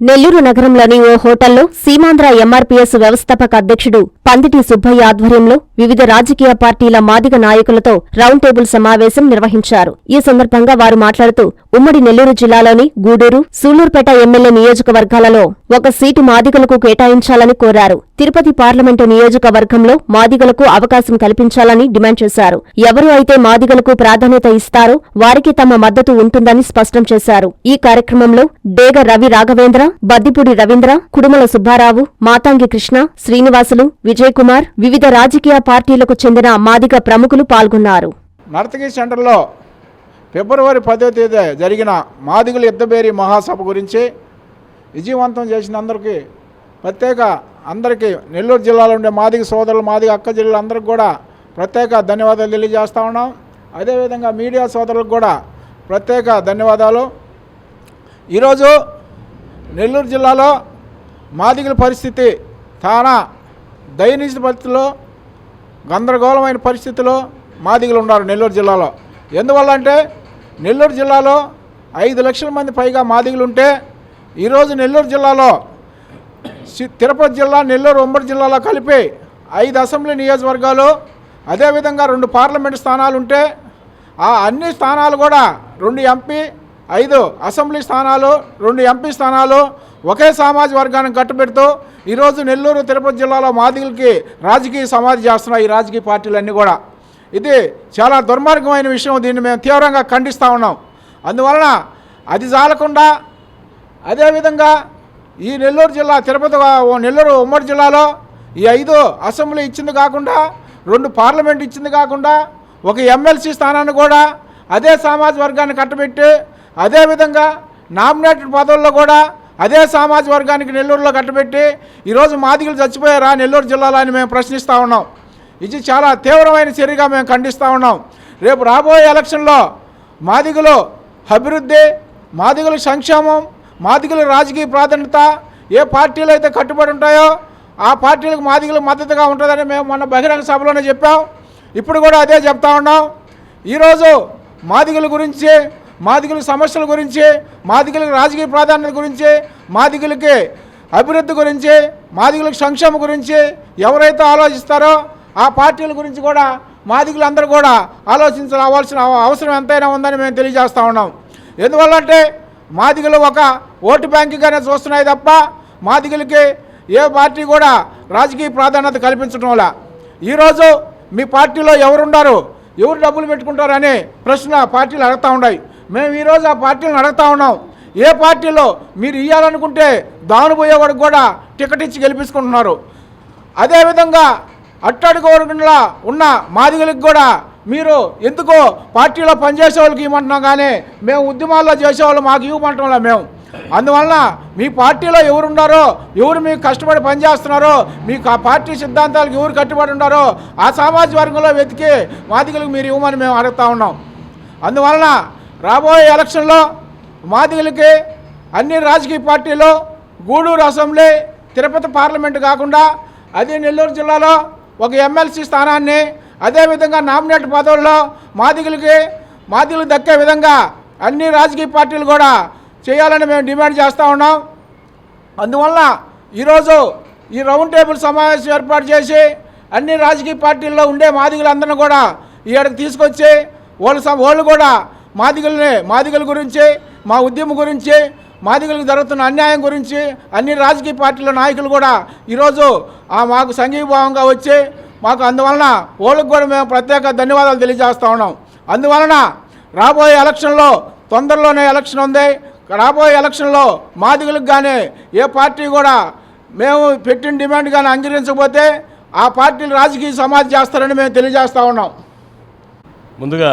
నెల్లూరు నగరంలోని ఓ హోటల్లో సీమాంధ్ర ఎంఆర్పీఎస్ వ్యవస్థాపక అధ్యక్షుడు పందిటి సుబ్బయ్య ఆధ్వర్యంలో వివిధ రాజకీయ పార్టీల మాదిగ నాయకులతో రౌండ్ టేబుల్ సమావేశం నిర్వహించారు. ఈ సందర్భంగా వారు మాట్లాడుతూ ఉమ్మడి నెల్లూరు జిల్లాలోని గూడూరు సూళ్ళూరుపేట ఎమ్మెల్యే నియోజకవర్గాలలో ఒక సీటు మాదిగలకు కేటాయించాలని కోరారు. తిరుపతి పార్లమెంటు నియోజకవర్గంలో మాదిగలకు అవకాశం కల్పించాలని డిమాండ్ చేశారు. ఎవరు అయితే మాదిగలకు ప్రాధాన్యత ఇస్తారో వారికి తమ మద్దతు ఉంటుందని స్పష్టం చేశారు. ఈ కార్యక్రమంలో డేగ రవి రాఘవేంద్ర బద్దిపూడి రవీంద్ర కుడుమల సుబ్బారావు మాతాంగి కృష్ణ శ్రీనివాసులు విజయకుమార్ వివిధ రాజకీయ పార్టీలకు చెందిన మాదిగ ప్రముఖులు పాల్గొన్నారు. నర్తకి సెంటర్లో ఫిబ్రవరి పదో తేదీ జరిగిన మాదిగుల యుద్ధబేరి మహాసభ గురించి విజయవంతం చేసిన అందరికీ ప్రత్యేక అందరికీ నెల్లూరు జిల్లాలో ఉండే మాదిగ సోదరులు మాదిగ అక్క జిల్లాలు అందరికి కూడా ప్రత్యేక ధన్యవాదాలు తెలియజేస్తూ ఉన్నాం. అదేవిధంగా మీడియా సోదరులకు కూడా ప్రత్యేక ధన్యవాదాలు. ఈరోజు నెల్లూరు జిల్లాలో మాదిగల పరిస్థితి చాలా దయనీయ పరిస్థితిలో గందరగోళమైన పరిస్థితిలో మాదిగలు ఉన్నారు నెల్లూరు జిల్లాలో. ఎందువల్ల అంటే నెల్లూరు జిల్లాలో ఐదు లక్షల మంది పైగా మాదిగలు ఉంటే ఈరోజు నెల్లూరు జిల్లాలో సి- తిరుపతి జిల్లా నెల్లూరు ఉమ్మడి జిల్లాలో కలిపి ఐదు అసెంబ్లీ నియోజకవర్గాలు అదేవిధంగా రెండు పార్లమెంటు స్థానాలు ఉంటే ఆ అన్ని స్థానాలు కూడా రెండు ఎంపీ ఐదు అసెంబ్లీ స్థానాలు రెండు ఎంపీ స్థానాలు ఒకే సామాజిక వర్గాన్ని కట్టుబెడుతూ ఈరోజు నెల్లూరు తిరుపతి జిల్లాలో మాదిగులకి రాజకీయ సమాధి చేస్తున్నాయి ఈ రాజకీయ పార్టీలన్నీ కూడా. ఇది చాలా దుర్మార్గమైన విషయం. దీన్ని మేము తీవ్రంగా ఖండిస్తూ ఉన్నాం. అందువలన అది జాలకుండా అదేవిధంగా ఈ నెల్లూరు జిల్లా తిరుపతి నెల్లూరు ఉమ్మడి జిల్లాలో ఈ ఐదు అసెంబ్లీ ఇచ్చింది కాకుండా రెండు పార్లమెంట్ ఇచ్చింది కాకుండా ఒక ఎమ్మెల్సీ స్థానాన్ని కూడా అదే సామాజిక వర్గాన్ని కట్టబెట్టి అదేవిధంగా నామినేటెడ్ పదవుల్లో కూడా అదే సామాజిక వర్గానికి నెల్లూరులో కట్టబెట్టి ఈరోజు మాదిగలు చచ్చిపోయారా? నెల్లూరు జిల్లాలో అని మేము ప్రశ్నిస్తూ ఉన్నాం. ఇది చాలా తీవ్రమైన చర్యగా మేము ఖండిస్తూ ఉన్నాం. రేపు రాబోయే ఎలక్షన్లో మాదిగలు అభివృద్ధి మాదిగల సంక్షేమం మాదిగల రాజకీయ ప్రాధాన్యత ఏ పార్టీలు అయితే కట్టుబడి ఉంటాయో ఆ పార్టీలకు మాదిగలు మద్దతుగా ఉంటుందని మేము మొన్న బహిరంగ సభలోనే చెప్పాం. ఇప్పుడు కూడా అదే చెప్తా ఉన్నాం. ఈరోజు మాదిగల గురించి మాదిగుల సమస్యల గురించి మాదిగులకు రాజకీయ ప్రాధాన్యత గురించి మాదిగులకి అభివృద్ధి గురించి మాదిగులకు సంక్షేమం గురించి ఎవరైతే ఆలోచిస్తారో ఆ పార్టీల గురించి కూడా మాదిగులందరూ కూడా ఆలోచించవలసిన అవసరం ఎంతైనా ఉందని మేము తెలియజేస్తూ ఉన్నాం. ఎందువల్లంటే మాదిగలు ఒక ఓటు బ్యాంకుగానే చూస్తున్నాయి తప్ప మాదిగలకి ఏ పార్టీ కూడా రాజకీయ ప్రాధాన్యత కల్పించడం వల్ల. ఈరోజు మీ పార్టీలో ఎవరున్నారు ఎవరు డబ్బులు పెట్టుకుంటారనే ప్రశ్న పార్టీలు అడుగుతూ ఉన్నాయి. మేము ఈరోజు ఆ పార్టీలను అడుగుతా ఉన్నాం. ఏ పార్టీలో మీరు ఇవ్వాలనుకుంటే దానిపోయేవాడికి కూడా టికెట్ ఇచ్చి గెలిపించుకుంటున్నారు. అదేవిధంగా అట్టడుగు వర్గంలో ఉన్న మాదిగలకు కూడా మీరు ఎందుకో పార్టీలో పనిచేసే వాళ్ళకి ఇవ్వమంటున్నాం కానీ మేము ఉద్యమాల్లో చేసేవాళ్ళు మాకు ఇవ్వమంటున్నాం మేము. అందువలన మీ పార్టీలో ఎవరున్నారో ఎవరు మీకు కష్టపడి పనిచేస్తున్నారో మీకు ఆ పార్టీ సిద్ధాంతాలకు ఎవరు కట్టుబడి ఉన్నారో ఆ సామాజిక వర్గంలో వెతికి మాదిగలకు మీరు ఇవ్వమని మేము అడుగుతా ఉన్నాం. అందువలన రాబోయే ఎలక్షన్లో మాదిగలకి అన్ని రాజకీయ పార్టీలు గూడూరు అసెంబ్లీ తిరుపతి పార్లమెంటు కాకుండా అదే నెల్లూరు జిల్లాలో ఒక ఎమ్మెల్సీ స్థానాన్ని అదేవిధంగా నామినేట్ పదవుల్లో మాదిగలకి మాదిగలకు దక్కే విధంగా అన్ని రాజకీయ పార్టీలు కూడా చేయాలని మేము డిమాండ్ చేస్తూ ఉన్నాం. అందువల్ల ఈరోజు ఈ రౌండ్ టేబుల్ సమావేశం ఏర్పాటు చేసి అన్ని రాజకీయ పార్టీల్లో ఉండే మాదిగలందరినీ కూడా ఈడకి తీసుకొచ్చి వాళ్ళు వాళ్ళు కూడా మాదిగలనే మాదిగల గురించి మా ఉద్యమం గురించి మాదిగలకు జరుగుతున్న అన్యాయం గురించి అన్ని రాజకీయ పార్టీల నాయకులు కూడా ఈరోజు ఆ మాకు సంఘీభావంగా వచ్చి మాకు అందువలన వాళ్ళకు కూడా మేము ప్రత్యేక ధన్యవాదాలు తెలియజేస్తూ ఉన్నాం. అందువలన రాబోయే ఎలక్షన్లో తొందరలోనే ఎలక్షన్ ఉంది. రాబోయే ఎలక్షన్లో మాదిగలకు కానీ ఏ పార్టీ కూడా మేము పెట్టిన డిమాండ్ కానీ అంగీకరించకపోతే ఆ పార్టీలు రాజకీయ సమాధి చేస్తారని మేము తెలియజేస్తూ ఉన్నాం. ముందుగా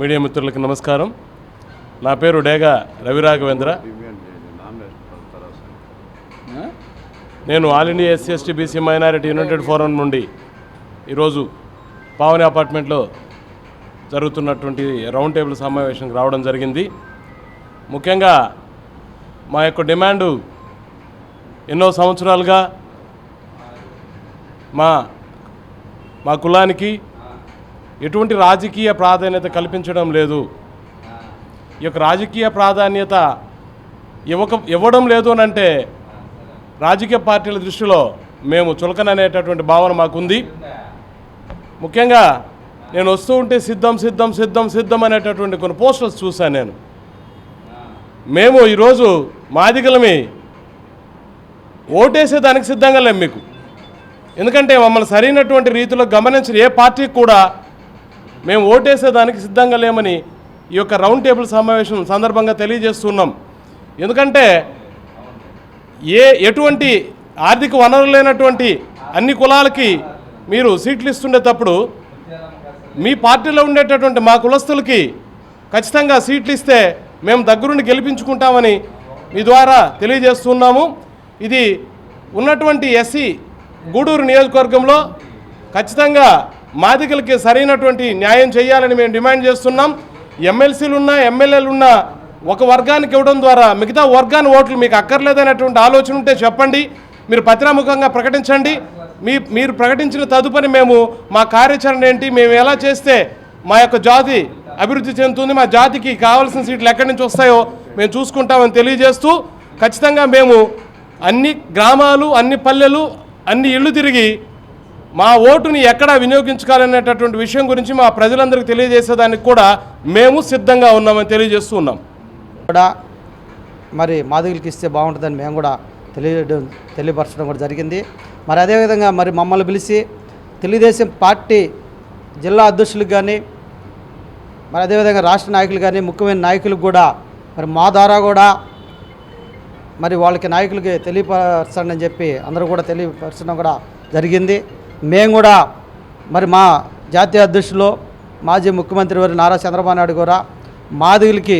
మీడియా మిత్రులకు నమస్కారం. నా పేరు డేగా రవిరాఘవేంద్ర. నేను all India SC ST BC minority united forum నుండి ఈరోజు పావని అపార్ట్మెంట్లో జరుగుతున్నటువంటి రౌండ్ టేబుల్ సమావేశంకి రావడం జరిగింది. ముఖ్యంగా మా యొక్క డిమాండు ఎన్నో సంవత్సరాలుగా మా మా కులానికి ఎటువంటి రాజకీయ ప్రాధాన్యత కల్పించడం లేదు. ఈ యొక్క రాజకీయ ప్రాధాన్యత ఇవ్వక ఇవ్వడం లేదు అని అంటే రాజకీయ పార్టీల దృష్టిలో మేము చులకన అనేటటువంటి భావన మాకుంది. ముఖ్యంగా నేను వస్తూ ఉంటే సిద్ధం సిద్ధం సిద్ధం సిద్ధం అనేటటువంటి కొన్ని పోస్టర్స్ చూశాను నేను. మేము ఈరోజు మాదిగలమి ఓటేసేదానికి సిద్ధంగా లేము మీకు. ఎందుకంటే మమ్మల్ని సరైనటువంటి రీతిలో గమనించిన ఏ పార్టీకి కూడా మేము ఓటేసేదానికి సిద్ధంగా లేమని ఈ యొక్క రౌండ్ టేబుల్ సమావేశం సందర్భంగా తెలియజేస్తున్నాం. ఎందుకంటే ఏ ఎటువంటి ఆర్థిక వనరులు లేనటువంటి అన్ని కులాలకి మీరు సీట్లు ఇస్తుండేటప్పుడు మీ పార్టీలో ఉండేటటువంటి మా కులస్తులకి ఖచ్చితంగా సీట్లు ఇస్తే మేము దగ్గరుండి గెలిపించుకుంటామని మీ ద్వారా తెలియజేస్తున్నాము. ఇది ఉన్నటువంటి ఎస్సీ గూడూరు నియోజకవర్గంలో ఖచ్చితంగా మాదికలకి సరైనటువంటి న్యాయం చేయాలని మేము డిమాండ్ చేస్తున్నాం. ఎమ్మెల్సీలు ఉన్నా ఎమ్మెల్యేలు ఉన్నా ఒక వర్గానికి ఇవ్వడం ద్వారా మిగతా వర్గాన్ని ఓట్లు మీకు అక్కర్లేదనేటువంటి ఆలోచన ఉంటే చెప్పండి. మీరు పత్రాముఖంగా ప్రకటించండి. మీ మీరు ప్రకటించిన తదుపరి మేము మా కార్యాచరణ ఏంటి మేము ఎలా చేస్తే మా యొక్క జాతి అభివృద్ధి చెందుతుంది మా జాతికి కావాల్సిన సీట్లు ఎక్కడి నుంచి వస్తాయో మేము చూసుకుంటామని తెలియజేస్తూ ఖచ్చితంగా మేము అన్ని గ్రామాలు అన్ని పల్లెలు అన్ని ఇళ్ళు తిరిగి మా ఓటుని ఎక్కడ వినియోగించుకోవాలనేటటువంటి విషయం గురించి మా ప్రజలందరికీ తెలియజేసేదానికి కూడా మేము సిద్ధంగా ఉన్నామని తెలియజేస్తూ ఉన్నాం. కూడా మరి మాదిగులకి ఇస్తే బాగుంటుందని మేము కూడా తెలియడం తెలియపరచడం కూడా జరిగింది. మరి అదేవిధంగా మరి మమ్మల్ని పిలిచి తెలుగుదేశం పార్టీ జిల్లా అధ్యక్షులకు కానీ మరి అదేవిధంగా రాష్ట్ర నాయకులు కానీ ముఖ్యమైన నాయకులకు కూడా మరి మా ద్వారా కూడా మరి వాళ్ళకి నాయకులకి తెలియపరచండి అని చెప్పి అందరూ కూడా తెలియపరచడం కూడా జరిగింది. మేము కూడా మరి మా జాతీయ అధ్యక్షులు మాజీ ముఖ్యమంత్రి వారి నారా చంద్రబాబు నాయుడు కూడా మాదిగులకి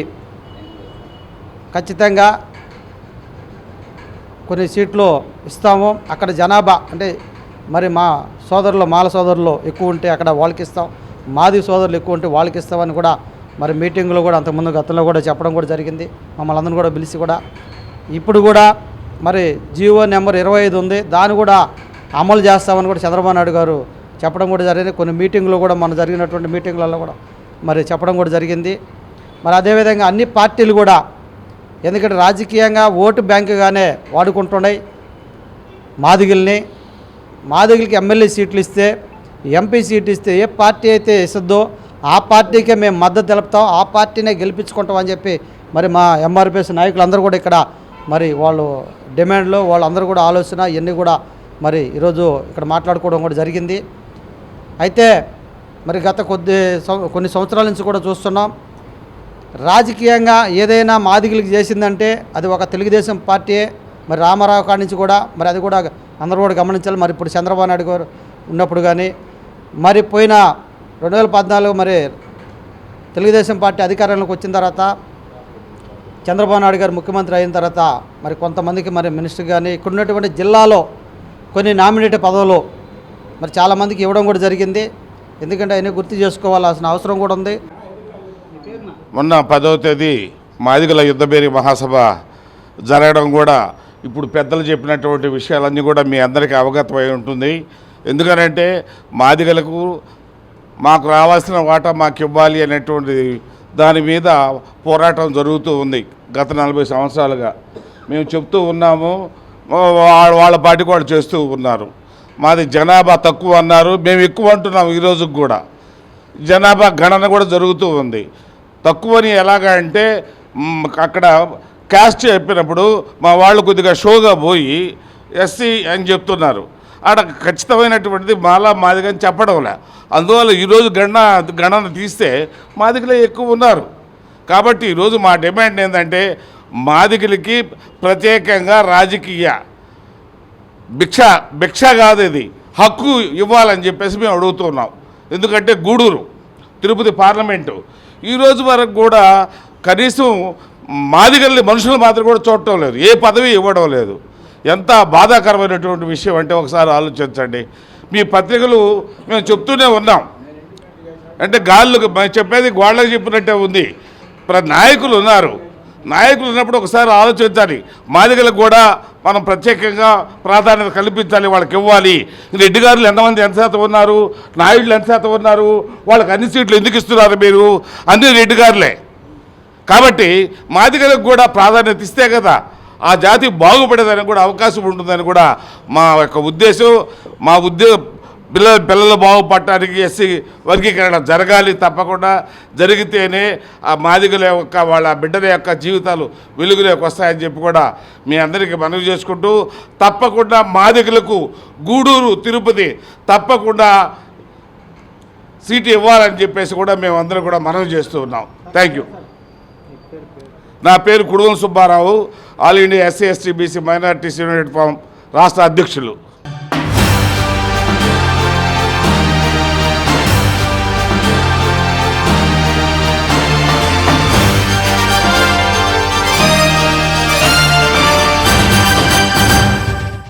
ఖచ్చితంగా కొన్ని సీట్లు ఇస్తాము. అక్కడ జనాభా అంటే మరి మా సోదరులు మాల సోదరులు ఎక్కువ ఉంటే అక్కడ వాళ్ళకి ఇస్తాం. మాది సోదరులు ఎక్కువ ఉంటే వాళ్ళకి ఇస్తామని కూడా మరి మీటింగ్లో కూడా అంతకుముందు గతంలో కూడా చెప్పడం కూడా జరిగింది. మమ్మల్ని అందరిని కూడా పిలిచి కూడా. ఇప్పుడు కూడా మరి జియో నెంబర్ ఇరవై ఐదు ఉంది. దాన్ని కూడా అమలు చేస్తామని కూడా చంద్రబాబు నాయుడు గారు చెప్పడం కూడా జరిగింది. కొన్ని మీటింగ్లు కూడా మన జరిగినటువంటి మీటింగ్లలో కూడా మరి చెప్పడం కూడా జరిగింది. మరి అదేవిధంగా అన్ని పార్టీలు కూడా ఎందుకంటే రాజకీయంగా ఓటు బ్యాంకుగానే వాడుకుంటున్నాయి. మాదిగిల్ని మాదిగిలికి ఎమ్మెల్యే సీట్లు ఇస్తే ఎంపీ సీట్ ఇస్తే ఏ పార్టీ అయితే ఇస్తుందో ఆ పార్టీకే మేము మద్దతు తెలుపుతాం ఆ పార్టీనే గెలిపించుకుంటాం అని చెప్పి మరి మా ఎంఆర్పిఎస్ నాయకులందరూ కూడా ఇక్కడ మరి వాళ్ళు డిమాండ్లు వాళ్ళందరూ కూడా ఆలోచన ఇవన్నీ కూడా మరి ఈరోజు ఇక్కడ మాట్లాడుకోవడం కూడా జరిగింది. అయితే మరి గత కొద్ది సం- కొన్ని సంవత్సరాల నుంచి కూడా చూస్తున్నాం. రాజకీయంగా ఏదైనా మాదిగులకు చేసిందంటే అది ఒక తెలుగుదేశం పార్టీయే. మరి రామారావు కాడి నుంచి కూడా మరి అది కూడా అందరూ కూడా గమనించాలి. మరి ఇప్పుడు చంద్రబాబు నాయుడు గారు ఉన్నప్పుడు కానీ మరి పోయిన రెండు వేల పద్నాలుగు మరి తెలుగుదేశం పార్టీ అధికారంలోకి వచ్చిన తర్వాత చంద్రబాబు నాయుడు గారు ముఖ్యమంత్రి అయిన తర్వాత మరి కొంతమందికి మరి మినిస్టర్ కానీ ఇక్కడ ఉన్నటువంటి జిల్లాలో కొన్ని నామినేటెడ్ పదవులు మరి చాలామందికి ఇవ్వడం కూడా జరిగింది. ఎందుకంటే ఆయన గుర్తు చేసుకోవాల్సిన అవసరం కూడా ఉంది. మొన్న పదవ తేదీ మాదిగల యుద్ధబేరి మహాసభ జరగడం కూడా ఇప్పుడు పెద్దలు చెప్పినటువంటి విషయాలన్నీ కూడా మీ అందరికీ అవగతమై ఉంటుంది. ఎందుకనంటే మాదిగలకు మాకు రావాల్సిన వాటా మాకు ఇవ్వాలి అనేటువంటి దాని మీద పోరాటం జరుగుతూ ఉంది గత నలభై సంవత్సరాలుగా. మేము చెప్తూ ఉన్నాము వాళ్ళ వాళ్ళ పాటికి వాళ్ళు చేస్తూ ఉన్నారు. మాది జనాభా తక్కువ అన్నారు. మేము ఎక్కువ అంటున్నాం ఈరోజుకు కూడా. జనాభా గణన కూడా జరుగుతూ ఉంది. తక్కువని ఎలాగా అంటే అక్కడ క్యాస్ట్ చెప్పినప్పుడు మా వాళ్ళు కొద్దిగా షోగా పోయి ఎస్సీ అని చెప్తున్నారు. ఆడ ఖచ్చితమైనటువంటిది మాలా మాదిగా అని చెప్పడంలే. అందువల్ల ఈరోజు గణన గణన తీస్తే మాదిగలే ఎక్కువ ఉన్నారు. కాబట్టి ఈరోజు మా డిమాండ్ ఏంటంటే మాదిగులకి ప్రత్యేకంగా రాజకీయ భిక్ష భిక్ష కాదు ఇది. హక్కు ఇవ్వాలని చెప్పేసి మేము అడుగుతున్నాం. ఎందుకంటే గూడూరు తిరుపతి పార్లమెంటు. ఈరోజు వరకు కూడా కనీసం మాదిగల్ని మనుషులు మాత్రం కూడా చూడటం లేదు. ఏ పదవి ఇవ్వడం లేదు. ఎంత బాధాకరమైనటువంటి విషయం అంటే ఒకసారి ఆలోచించండి. మీ పత్రికలు మేము చెప్తూనే ఉన్నాం. అంటే గాళ్ళు చెప్పేది గోళ్ళకి చెప్పినట్టే ఉంది. ప్ర నాయకులు ఉన్నారు. నాయకులు ఉన్నప్పుడు ఒకసారి ఆలోచించాలి. మాదిగలకు కూడా మనం ప్రత్యేకంగా ప్రాధాన్యత కల్పించాలి వాళ్ళకి ఇవ్వాలి రెడ్డి గారులు ఎంతమంది ఎంత శాతం ఉన్నారు? నాయుడులు ఎంత శాతం ఉన్నారు? వాళ్ళకి అన్ని సీట్లు ఎందుకు ఇస్తున్నారు మీరు? అన్ని రెడ్డి గారులే. కాబట్టి మాదిగలకు కూడా ప్రాధాన్యత ఇస్తే కదా ఆ జాతి బాగుపడేదానికి కూడా అవకాశం ఉంటుందని కూడా మా యొక్క ఉద్దేశం. మా ఉద్దే పిల్లల పిల్లలు బాగుపడటానికి ఎస్సీ వర్గీకరణ జరగాలి తప్పకుండా. జరిగితేనే ఆ మాదిగల యొక్క వాళ్ళ బిడ్డల యొక్క జీవితాలు వెలుగులోకి వస్తాయని చెప్పి కూడా మీ అందరికీ మనవి చేసుకుంటూ తప్పకుండా మాదిగలకు గూడూరు తిరుపతి తప్పకుండా సీటు ఇవ్వాలని చెప్పేసి కూడా మేము అందరం కూడా మనవి చేస్తూ ఉన్నాం. థ్యాంక్ యూ నా పేరు Kuduvam Subbarao. All India SC ST BC minority united forum రాష్ట్ర అధ్యక్షులు.